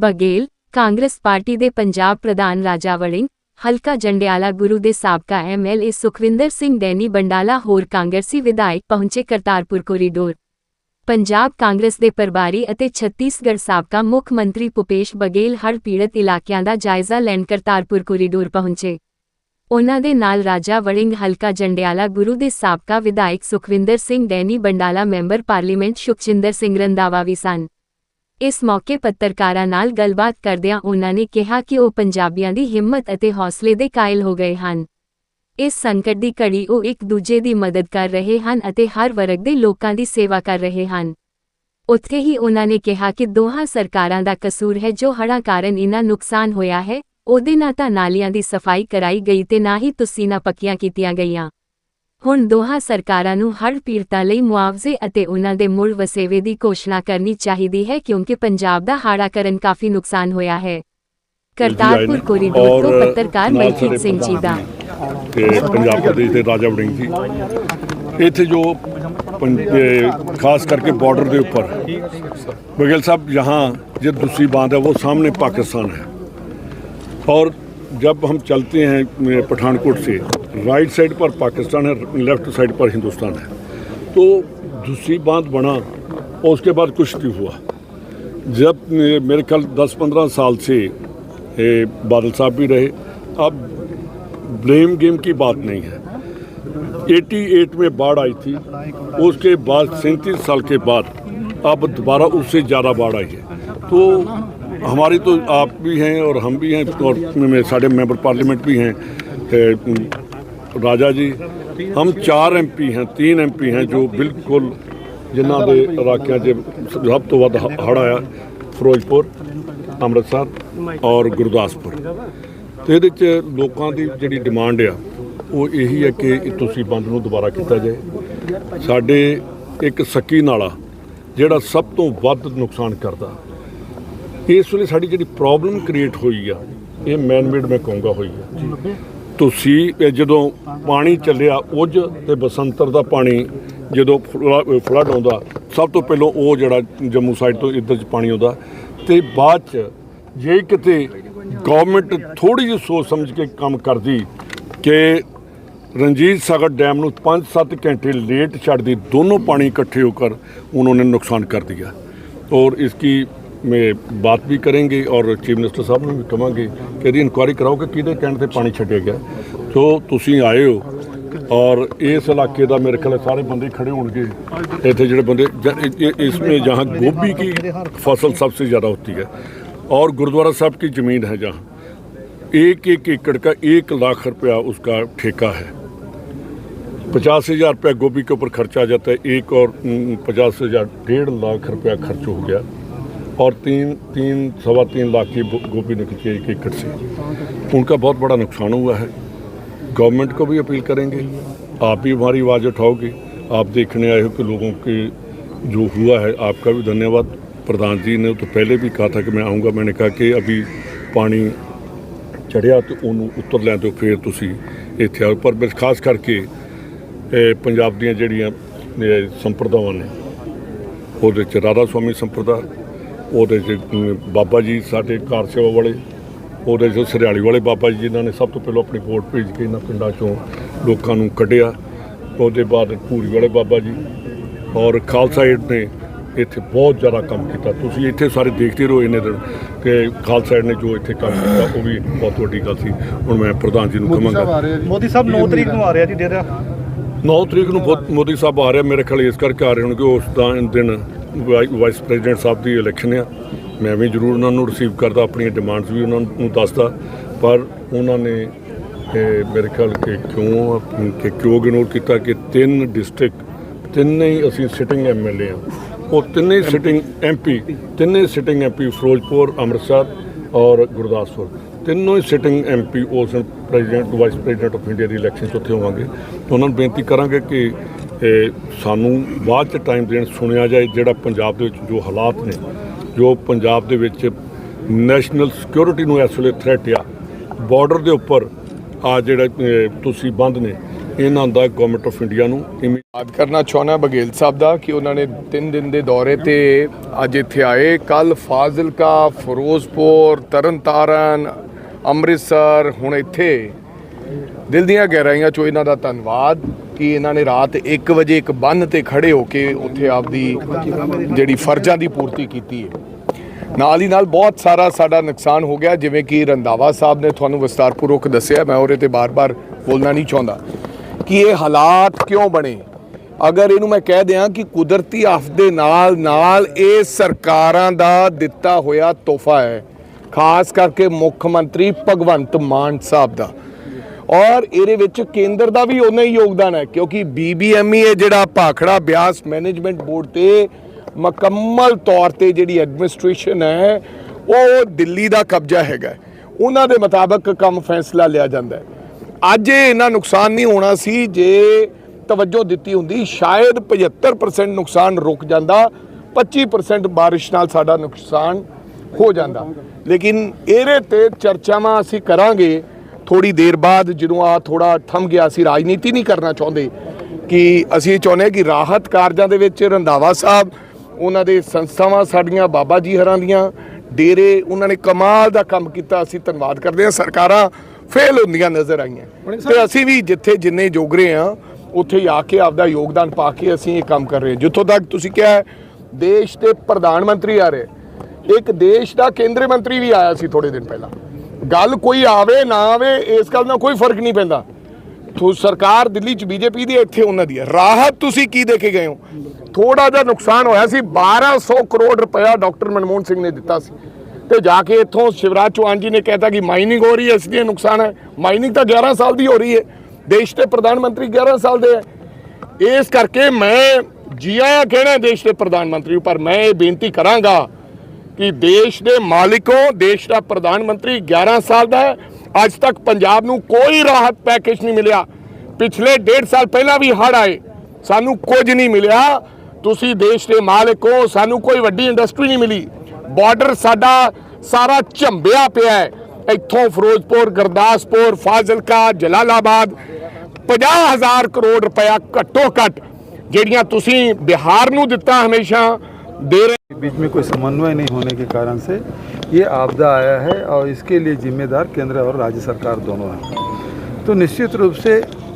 Baghel Congress party ਦੇ ਪੰਜਾਬ ਪ੍ਰਧਾਨ ਰਾਜਾ ਵੜਿੰਗ, ਹਲਕਾ ਜੰਡਿਆਲਾ ਗੁਰੂ ਦੇ ਸਾਬਕਾ ਐਮਐਲਏ ਸੁਖਵਿੰਦਰ ਸਿੰਘ ਡੈਨੀ ਬੰਡਾਲਾ ਹੋਰ ਕਾਂਗਰਸੀ ਵਿਧਾਇਕ ਪਹੁੰਚੇ ਕਰਤਾਰਪੁਰ ਕੋਰੀਡੋਰ। ਪੰਜਾਬ ਕਾਂਗਰਸ ਦੇ ਪ੍ਰਭਾਰੀ ਅਤੇ ਛੱਤੀਸਗੜ੍ਹ ਸਾਬਕਾ ਮੁੱਖ ਮੰਤਰੀ ਭੁਪੇਸ਼ ਬਗੇਲ ਹੜ੍ਹ ਪੀੜਤ ਇਲਾਕਿਆਂ ਦਾ ਜਾਇਜ਼ਾ ਲੈਣ ਕਰਤਾਰਪੁਰ ਕੋਰੀਡੋਰ ਪਹੁੰਚੇ। ਉਹਨਾਂ ਦੇ ਨਾਲ ਰਾਜਾ ਵੜਿੰਗ, ਹਲਕਾ ਜੰਡਿਆਲਾ ਗੁਰੂ ਦੇ ਸਾਬਕਾ ਵਿਧਾਇਕ ਸੁਖਵਿੰਦਰ ਸਿੰਘ ਡੈਨੀ ਬੰਡਾਲਾ ਮੈਂਬਰ ਪਾਰਲੀਮੈਂਟ ਸੁਖਚਿੰਦਰ ਸਿੰਘ ਰੰਦਾਵਾ ਵੀ ਸਨ। ਇਸ ਮੌਕੇ ਪੱਤਰਕਾਰਾਂ ਨਾਲ ਗੱਲਬਾਤ ਕਰਦਿਆਂ ਉਨ੍ਹਾਂ ਨੇ ਕਿਹਾ ਕਿ ਉਹ ਪੰਜਾਬੀਆਂ ਦੀ ਹਿੰਮਤ ਅਤੇ ਹੌਸਲੇ ਦੇ ਕਾਇਲ ਹੋ ਗਏ ਹਨ। ਇਸ ਸੰਕਟ ਦੀ ਘੜੀ ਉਹ ਇੱਕ ਦੂਜੇ ਦੀ ਮਦਦ ਕਰ ਰਹੇ ਹਨ ਅਤੇ ਹਰ ਵਰਗ ਦੇ ਲੋਕਾਂ ਦੀ ਸੇਵਾ ਕਰ ਰਹੇ ਹਨ। ਉੱਥੇ ਹੀ ਉਨ੍ਹਾਂ ਨੇ ਕਿਹਾ ਕਿ ਦੋਹਾਂ ਸਰਕਾਰਾਂ ਦਾ ਕਸੂਰ ਹੈ ਜੋ ਹੜ੍ਹਾਂ ਕਾਰਨ ਇਨ੍ਹਾਂ ਨੁਕਸਾਨ ਹੋਇਆ ਹੈ, ਉਹਦੇ ਨਾ ਤਾਂ ਨਾਲੀਆਂ ਦੀ ਸਫ਼ਾਈ ਕਰਾਈ ਗਈ ਤੇ ਨਾ ਹੀ ਤੁਸੀਨਾ ਪੱਕੀਆਂ ਕੀਤੀਆਂ ਗਈਆਂ। ਹੁਣ ਦੋਹਾਂ ਸਰਕਾਰਾਂ ਨੂੰ ਹੜ੍ਹ ਪੀੜਤਾਂ ਲਈ ਮੁਆਵਜ਼ੇ ਅਤੇ ਉਨ੍ਹਾਂ ਦੇ ਮੁੜ ਵਸੇਵੇ ਦੀ ਘੋਸ਼ਣਾ ਕਰਨੀ ਚਾਹੀਦੀ ਹੈ ਕਿਉਂਕਿ ਪੰਜਾਬ ਦਾ ਹਾੜਾ ਕਰਨ ਕਾਫੀ ਨੁਕਸਾਨ ਹੋਇਆ ਹੈ ਕਰਤਾਰਪੁਰ ਕੋਰੀਡੋਰ ਤੋਂ ਔਰ ਪੱਤਰਕਾਰ ਨਾਲ ਮਲਕੀਤ ਸਾਡੇ ਸਿੰਘ ਜੀ ਦਾ ਤੇ ਪੰਜਾਬ ਪ੍ਰਦੇਸ਼ ਦੇ ਰਾਜਾ ਵੜਿੰਗ ਜੀ ਇੱਥੇ ਜੋ ਪੰ- ਇਹ ਖਾਸ करके बॉर्डर के ऊपर बघेल साहब यहाँ जो दूसरी बांध है वो सामने पाकिस्तान है और जब हम चलते हैं अ, पठानकोट से राइट साइड पर पाकिस्तान है, लेफ़्ट साइड पर हिंदुस्तान है। तो दूसरी बाँध बना, और उसके बाद कुछ नहीं हुआ। जब मेरे ख्याल 10-15 साल से बादल साहब भी रहे। अब ब्लेम गेम की बात नहीं है। 88 में बाढ़ आई थी। उसके बाद सैंतीस साल के बाद, अब दोबारा उससे ज़्यादा बाढ़ आई है। तो हमारी तो आप भी हैं, और हम भी हैं, और सारे मेंबर पार्लियामेंट भी हैं राजा जी हम चार एमपी हैं तीन एमपी हैं जो बिल्कुल ਜਿਨ੍ਹਾਂ ਦੇ ਇਲਾਕਿਆਂ 'ਚ ਸਭ ਤੋਂ ਵੱਧ ਹ- ਹੜ੍ਹ ਆਇਆ ਫਿਰੋਜ਼ਪੁਰ ਅੰਮ੍ਰਿਤਸਰ ਔਰ ਗੁਰਦਾਸਪੁਰ ਤੇ ਇਹਦੇ 'ਚ ਲੋਕਾਂ ਦੀ ਜਿਹੜੀ ਡਿਮਾਂਡ ਆ ਉਹ ਇਹੀ ਹੈ ਕਿ ਇਹ ਤੁਸੀਂ ਬੰਦ ਨੂੰ ਦੁਬਾਰਾ ਕੀਤਾ ਜਾਏ ਸਾਡੇ ਇੱਕ ਸੱਕੀ ਨਾਲਾ ਜਿਹੜਾ ਸਭ ਤੋਂ ਵੱਧ ਨੁਕਸਾਨ ਕਰਦਾ ਇਸ ਵੇਲੇ ਸਾਡੀ ਜਿਹੜੀ ਪ੍ਰੋਬਲਮ ਕ੍ਰੀਏਟ ਹੋਈ ਆ ਇਹ ਮੈਨ ਮੇਡ ਮੈਂ ਕਹੂੰਗਾ ਹੋਈ ਆ ਤੁਸੀਂ ਜਦੋਂ ਪਾਣੀ ਚੱਲਿਆ ਉਜ ਤੇ ਬਸੰਤਰ ਦਾ ਪਾਣੀ, ਜਦੋਂ ਫਲੱਡ ਆਉਂਦਾ, ਸਭ ਤੋਂ ਪਹਿਲਾਂ ਉਹ ਜਿਹੜਾ ਜੰਮੂ ਸਾਈਡ ਤੋਂ ਇੱਧਰ ਚ ਪਾਣੀ ਆਉਂਦਾ। ਤੇ ਬਾਅਦ ਚ ਜੇ ਕਿਤੇ ਗਵਰਨਮੈਂਟ ਥੋੜੀ ਜਿਹੀ ਸੋਚ ਸਮਝ ਕੇ ਕੰਮ ਕਰਦੀ ਕਿ ਰਣਜੀਤ ਸਾਗਰ ਡੈਮ ਨੂੰ 5-7 ਘੰਟੇ ਲੇਟ ਛੱਡਦੀ, ਦੋਨੋਂ ਪਾਣੀ ਇਕੱਠੇ ਹੋ ਕਰ, ਉਹਨਾਂ ਨੇ ਨੁਕਸਾਨ ਕਰ ਦਿਆ। ਔਰ ਇਸ ਕੀ में बात भी करेंगे और चीफ मिनिस्टर ਸਾਹਿਬ ਨੂੰ ਵੀ ਕਵਾਂਗੇ ਕਿ ਇਹਦੀ ਇਨਕੁਆਇਰੀ ਕਰਾਓ ਕਿ ਕਿਹਦੇ ਕਹਿਣ ਤੇ ਪਾਣੀ ਛੱਡਿਆ ਗਿਆ ਸੋ ਤੁਸੀਂ ਆਏ ਹੋ और इस इलाके ਦਾ ਮੇਰੇ ਖਿਆਲ ਸਾਰੇ ਬੰਦੇ ਖੜੇ ਹੋਣਗੇ ਇੱਥੇ ਜਿਹੜੇ ਬੰਦੇ ਜ- इ- इ- इसमें जहाँ गोभी की फसल सबसे ज़्यादा होती है और गुरुद्वारा साहब की ज़मीन है जहाँ एक एक एकड़ का एक लाख रुपया उसका ठेका है पचास हजार रुपया गोभी के ऊपर खर्चा आ जाता है एक और उम, पचास हजार डेढ़ लाख रुपया खर्च हो गया और तीन तीन सवा तीन लाख की गो- गोभी निकली है एक एकड़ से उनका बहुत बड़ा नुकसान हुआ है गवर्नमेंट को भी अपील करेंगे आप भी हमारी आवाज़ उठाओगे आप देखने आए हो कि लोगों के जो हुआ है आपका भी धन्यवाद प्रधान जी ने तो पहले भी कहा था कि मैं आऊँगा मैंने कहा कि अभी पानी ਚੜਿਆ ਤੇ ਉਹਨੂੰ ਉੱਤਰ ਲੈਣ ਤੋਂ ਫਿਰ ਤੁਸੀਂ ਇੱਥੇ ਆਓ ਪਰ ਬਸ ਖਾਸ ਕਰਕੇ ਇਹ ਪੰਜਾਬ ਦੀਆਂ ਜਿਹੜੀਆਂ ਇਹ ਸੰਪਰਦਾਵਾਂ ਨੇ ਉਹਦੇ ਚ ਰਾਧਾ ਸੁਆਮੀ ਸੰਪਰਦਾ ਉਹਦੇ ਚ ਬਾਬਾ ਜੀ ਸਾਡੇ ਕਾਰ ਸੇਵਾ ਵਾਲੇ ਉਹਦੇ ਚ ਸਰਿਆਲੀ ਵਾਲੇ ਬਾਬਾ ਜੀ ਜਿਨ੍ਹਾਂ ਨੇ ਸਭ ਤੋਂ ਪਹਿਲਾਂ ਆਪਣੀ ਵੋਟ ਭੇਜ ਕੇ ਇਹਨਾਂ ਪਿੰਡਾਂ ਚੋਂ ਲੋਕਾਂ ਨੂੰ ਕੱਢਿਆ। ਉਹਦੇ ਬਾਅਦ ਪੂਰੀ ਵਾਲੇ ਬਾਬਾ ਜੀ ਔਰ ਖਾਲਸਾ ਏਡ ਨੇ ਇੱਥੇ ਬਹੁਤ ਜ਼ਿਆਦਾ ਕੰਮ ਕੀਤਾ। ਤੁਸੀਂ ਇੱਥੇ ਸਾਰੇ ਦੇਖਦੇ ਰਹੋ ਇਹਨੇ ਦਿਨ ਕਿ ਖਾਲਸਾ ਏਡ ਨੇ ਜੋ ਇੱਥੇ ਕੰਮ ਕੀਤਾ ਉਹ ਵੀ ਬਹੁਤ ਵੱਡੀ ਗੱਲ ਸੀ। ਹੁਣ ਮੈਂ ਪ੍ਰਧਾਨ ਜੀ ਨੂੰ ਕਹਾਂਗਾ। ਮੋਦੀ ਸਾਹਿਬ 9 ਤਰੀਕ ਨੂੰ ਆ ਰਿਹਾ ਜੀ ਡੇਰਾ 9 ਤਰੀਕ ਨੂੰ ਮੋਦੀ ਸਾਹਿਬ ਆ ਰਹੇ ਮੇਰੇ ਖਿਆਲ ਇਸ ਕਰਕੇ ਆ ਰਹੇ ਹੋਣਗੇ ਉਸ ਦਾ ਦਿਨ ਵਾਈਸ ਪ੍ਰੈਜ਼ੀਡੈਂਟ ਸਾਹਿਬ ਦੀ ਇਲੈਕਸ਼ਨ ਆ। ਮੈਂ ਵੀ ਜ਼ਰੂਰ ਉਹਨਾਂ ਨੂੰ ਰਿਸੀਵ ਕਰਦਾ, ਆਪਣੀਆਂ ਡਿਮਾਂਡਸ ਵੀ ਉਹਨਾਂ ਨੂੰ ਦੱਸਦਾ। ਪਰ ਉਹਨਾਂ ਨੇ ਮੇਰੇ ਖਿਆਲ ਕਿ ਕਿਉਂ ਕਿ ਕਿਉਂ ਇਗਨੋਰ ਕੀਤਾ ਕਿ ਤਿੰਨ ਡਿਸਟ੍ਰਿਕਟ ਤਿੰਨੇ ਹੀ ਅਸੀਂ ਸਿਟਿੰਗ ਐਮਐਲਏ ਆ। ਉਹ ਤਿੰਨੇ ਸਿਟਿੰਗ ਐਮਪੀ ਤਿੰਨੇ ਸਿਟਿੰਗ ਐਮਪੀ ਫਿਰੋਜ਼ਪੁਰ, ਅੰਮ੍ਰਿਤਸਰ ਔਰ ਗੁਰਦਾਸਪੁਰ। ਤਿੰਨੋਂ ਹੀ ਸਿਟਿੰਗ ਐਮਪੀ ਉਸ ਦਿਨ president vice president of India the election 'ਚ ਉੱਥੇ ਹੋਵਾਂਗੇ। ਉਹਨਾਂ ਨੂੰ ਬੇਨਤੀ ਕਰਾਂਗੇ ਕਿ ਇਹ ਸਾਨੂੰ ਬਾਅਦ 'ਚ ਟਾਈਮ ਦੇਣ ਸੁਣਿਆ ਜਾਏ ਜਿਹੜਾ ਪੰਜਾਬ ਦੇ ਵਿੱਚ ਜੋ ਹਾਲਾਤ ਨੇ, ਜੋ ਪੰਜਾਬ ਦੇ ਵਿੱਚ ਨੈਸ਼ਨਲ ਸਿਕਿਉਰਿਟੀ ਨੂੰ ਇਸ ਵੇਲੇ ਥ੍ਰੈਟ ਆ ਬਾਰਡਰ ਦੇ ਉੱਪਰ ਆ ਜਿਹੜਾ ਤੁਸੀਂ ਬੰਦ ਨੇ, ਇਹਨਾਂ ਦਾ ਗਵਰਨਮੈਂਟ ਆਫ ਇੰਡੀਆ ਨੂੰ ਇਮੀ- ਯਾਦ ਕਰਨਾ ਚਾਹੁੰਦਾ ਬਘੇਲ ਸਾਹਿਬ ਦਾ ਕਿ ਉਹਨਾਂ ਨੇ 3 ਦਿਨ ਦੇ ਦੌਰੇ ਤੇ ਅੱਜ ਇੱਥੇ ਆਏ। ਕੱਲ ਫਾਜ਼ਿਲਕਾ, ਫਿਰੋਜ਼ਪੁਰ, ਤਰਨਤਾਰਨ, ਅੰਮ੍ਰਿਤਸਰ, ਹੁਣ ਇੱਥੇ। ਦਿਲ ਦੀਆਂ ਗਹਿਰਾਈਆਂ ਚੋਂ ਇਹਨਾਂ ਦਾ ਧੰਨਵਾਦ। ਕਿ ਇਹਨਾਂ ਨੇ ਰਾਤ 1 ਵਜੇ ਇੱਕ ਬੰਨ ਤੇ ਖੜੇ ਹੋ ਕੇ ਉੱਥੇ ਆਪਦੀ ਜਿਹੜੀ ਫਰਜ਼ਾਂ ਦੀ ਪੂਰਤੀ ਕੀਤੀ ਹੈ। ਨਾਲ ਹੀ ਨਾਲ ਬਹੁਤ ਸਾਰਾ ਸਾਡਾ ਨੁਕਸਾਨ ਹੋ ਗਿਆ, ਜਿਵੇਂ ਕਿ ਰੰਦਾਵਾ ਸਾਹਿਬ ਨੇ ਤੁਹਾਨੂੰ ਵਿਸਤਾਰਪੂਰਵਕ ਦੱਸਿਆ, ਮੈਂ ਉਹਦੇ ਤੇ ਬਾਰ-ਬਾਰ ਬੋਲਣਾ ਨਹੀਂ ਚਾਹੁੰਦਾ। ਕਿ ਇਹ ਹਾਲਾਤ ਕਿਉਂ ਬਣੇ? ਅਗਰ ਇਹਨੂੰ ਮੈਂ ਕਹਿ ਦਿਆਂ ਕਿ ਕੁਦਰਤੀ ਆਫ਼ਦੇ ਨਾਲ ਨਾਲ ਇਹ ਸਰਕਾਰਾਂ ਦਾ ਦਿੱਤਾ ਹੋਇਆ ਤੋਹਫਾ ਹੈ, ਖਾਸ ਕਰਕੇ ਮੁੱਖ ਮੰਤਰੀ ਭਗਵੰਤ ਮਾਨ ਸਾਹਿਬ ਦਾ। ਔਰ ਇਹਦੇ ਵਿੱਚ ਕੇਂਦਰ ਦਾ ਵੀ ਉਨਾ ਹੀ ਯੋਗਦਾਨ ਹੈ, ਕਿਉਂਕਿ ਬੀਬੀਐਮਈ ਹੈ ਜਿਹੜਾ ਭਾਖੜਾ ਬਿਆਸ ਮੈਨੇਜਮੈਂਟ ਬੋਰਡ ਤੇ ਮੁਕੰਮਲ ਤੌਰ ਤੇ ਜਿਹੜੀ ਐਡਮਿਨਿਸਟ੍ਰੇਸ਼ਨ ਹੈ, ਉਹ ਦਿੱਲੀ ਦਾ ਕਬਜ਼ਾ ਹੈਗਾ। ਉਹਨਾਂ ਦੇ ਮੁਤਾਬਕ ਕੰਮ ਫੈਸਲਾ ਲਿਆ ਜਾਂਦਾ ਹੈ। ਅੱਜ ਇਹ ਇੰਨਾ ਨੁਕਸਾਨ ਨਹੀਂ ਹੋਣਾ ਸੀ, ਜੇ ਤਵੱਜੋ ਦਿੱਤੀ ਹੁੰਦੀ, ਸ਼ਾਇਦ 75% ਨੁਕਸਾਨ ਰੁਕ ਜਾਂਦਾ 25% ਬਾਰਿਸ਼ ਨਾਲ ਸਾਡਾ ਨੁਕਸਾਨ ਹੋ ਜਾਂਦਾ। ਲੇਕਿਨ ਇਹਦੇ ਤੇ ਚਰਚਾਵਾਂ ਅਸੀਂ ਕਰਾਂਗੇ ਥੋੜੀ ਦੇਰ ਬਾਅਦ ਜਦੋਂ ਆ ਥੋੜਾ ਥੰਮ ਗਿਆ ਸੀ ਰਾਜਨੀਤੀ ਨਹੀਂ ਕਰਨਾ ਚਾਹੁੰਦੇ। ਕਿ ਅਸੀਂ ਇਹ ਚਾਹੁੰਦੇ ਕਿ ਰਾਹਤ ਕਾਰਜਾਂ ਦੇ ਵਿੱਚ ਰੰਧਾਵਾ ਸਾਹਿਬ ਉਹਨਾਂ ਦੇ ਸੰਸਥਾਵਾਂ ਸਾਡੀਆਂ ਬਾਬਾ ਜੀ ਹਰਾਂ ਦੀਆਂ ਡੇਰੇ ਉਹਨਾਂ ਨੇ ਕਮਾਲ ਦਾ ਕੰਮ ਕੀਤਾ ਅਸੀਂ ਧੰਨਵਾਦ ਕਰਦੇ ਹਾਂ ਸਰਕਾਰਾਂ ਫੇਲ ਹੁੰਦੀਆਂ ਨਜ਼ਰ ਆਈਆਂ। ਤੇ ਅਸੀਂ ਵੀ ਜਿੱਥੇ ਜਿੰਨੇ ਜੋਗਰੇ ਆ ਉੱਥੇ ਆ ਕੇ ਆਪਦਾ ਯੋਗਦਾਨ ਪਾ ਕੇ ਅਸੀਂ ਇਹ ਕੰਮ ਕਰ ਰਹੇ ਹਾਂ। ਜਿੱਥੋਂ ਤੱਕ ਤੁਸੀਂ ਕਿਹਾ ਦੇਸ਼ ਦੇ ਪ੍ਰਧਾਨ ਮੰਤਰੀ ਆ ਰਹੇ। ਇੱਕ ਦੇਸ਼ ਦਾ ਕੇਂਦਰੀ ਮੰਤਰੀ ਵੀ ਆਇਆ ਸੀ ਥੋੜੇ ਦਿਨ ਪਹਿਲਾਂ। ਗੱਲ ਕੋਈ ਆਵੇ ਨਾ ਆਵੇ ਇਸ ਗੱਲ ਨਾਲ ਕੋਈ ਫ਼ਰਕ ਨਹੀਂ ਪੈਂਦਾ। ਤੋ ਸਰਕਾਰ ਦਿੱਲੀ ਚ ਬੀਜੇਪੀ ਦੀ ਹੈ, ਇੱਥੇ ਉਹਨਾਂ ਦੀ ਹੈ। ਰਾਹਤ ਤੁਸੀਂ ਕੀ ਦੇ ਕੇ ਗਏ ਹੋ? ਥੋੜਾ ਜਿਹਾ ਨੁਕਸਾਨ ਹੋਇਆ ਸੀ 1200 ਕਰੋੜ ਰੁਪਇਆ ਡਾਕਟਰ ਮਨਮੋਹਨ ਸਿੰਘ ਨੇ ਦਿੱਤਾ ਸੀ। ਤੇ ਜਾ ਕੇ ਇੱਥੋਂ ਸ਼ਿਵਰਾਜ ਚੌਹਾਨ ਜੀ ਨੇ ਕਹਿਤਾ ਕਿ ਮਾਈਨਿੰਗ ਹੋ ਰਹੀ ਹੈ ਇਸ ਲਈ ਨੁਕਸਾਨ ਹੈ। ਮਾਈਨਿੰਗ ਤਾਂ 11 ਸਾਲ ਦੀ ਹੋ ਰਹੀ ਹੈ। ਦੇਸ਼ ਦੇ ਪ੍ਰਧਾਨ ਮੰਤਰੀ 11 ਸਾਲ ਦੇ ਹੈ। ਇਸ ਕਰਕੇ ਮੈਂ ਜੀ ਆਇਆਂ ਕਹਿਣਾ ਦੇਸ਼ ਦੇ ਪ੍ਰਧਾਨ ਮੰਤਰੀ ਪਰ ਮੈਂ ਇਹ ਬੇਨਤੀ ਕਰਾਂਗਾ ਕਿ ਦੇਸ਼ ਦੇ ਮਾਲਿਕੋਂ ਦੇਸ਼ ਦਾ ਪ੍ਰਧਾਨ ਮੰਤਰੀ 11 ਸਾਲ ਦਾ ਹੈ। ਅੱਜ ਤੱਕ ਪੰਜਾਬ ਨੂੰ ਕੋਈ ਰਾਹਤ ਪੈਕੇਜ ਨਹੀਂ ਮਿਲਿਆ। ਪਿਛਲੇ 1.5 ਸਾਲ ਪਹਿਲਾਂ ਵੀ ਹੜ੍ਹ ਆਏ। ਸਾਨੂੰ ਕੁਝ ਨਹੀਂ ਮਿਲਿਆ। ਤੁਸੀਂ ਦੇਸ਼ ਦੇ ਮਾਲਿਕੋ ਸਾਨੂੰ ਕੋਈ ਵੱਡੀ ਇੰਡਸਟਰੀ ਨਹੀਂ ਮਿਲੀ। ਬਾਰਡਰ ਸਾਡਾ ਸਾਰਾ ਝੰਬਿਆ ਪਿਆ ਹੈ। ਇੱਥੋਂ ਫਿਰੋਜ਼ਪੁਰ, ਗੁਰਦਾਸਪੁਰ, ਫਾਜ਼ਿਲਕਾ, ਜਲਾਲਾਬਾਦ 50000 ਕਰੋੜ ਰੁਪਇਆ ਘੱਟੋ ਘੱਟ ਜਿਹੜੀਆਂ ਤੁਸੀਂ ਬਿਹਾਰ ਨੂੰ ਦਿੱਤਾ ਹਮੇਸ਼ਾ दे रहे बीच में कोई समन्वय नहीं होने के कारण से ये आपदा आया है और इसके लिए जिम्मेदार केंद्र और राज्य सरकार दोनों हैं तो निश्चित रूप से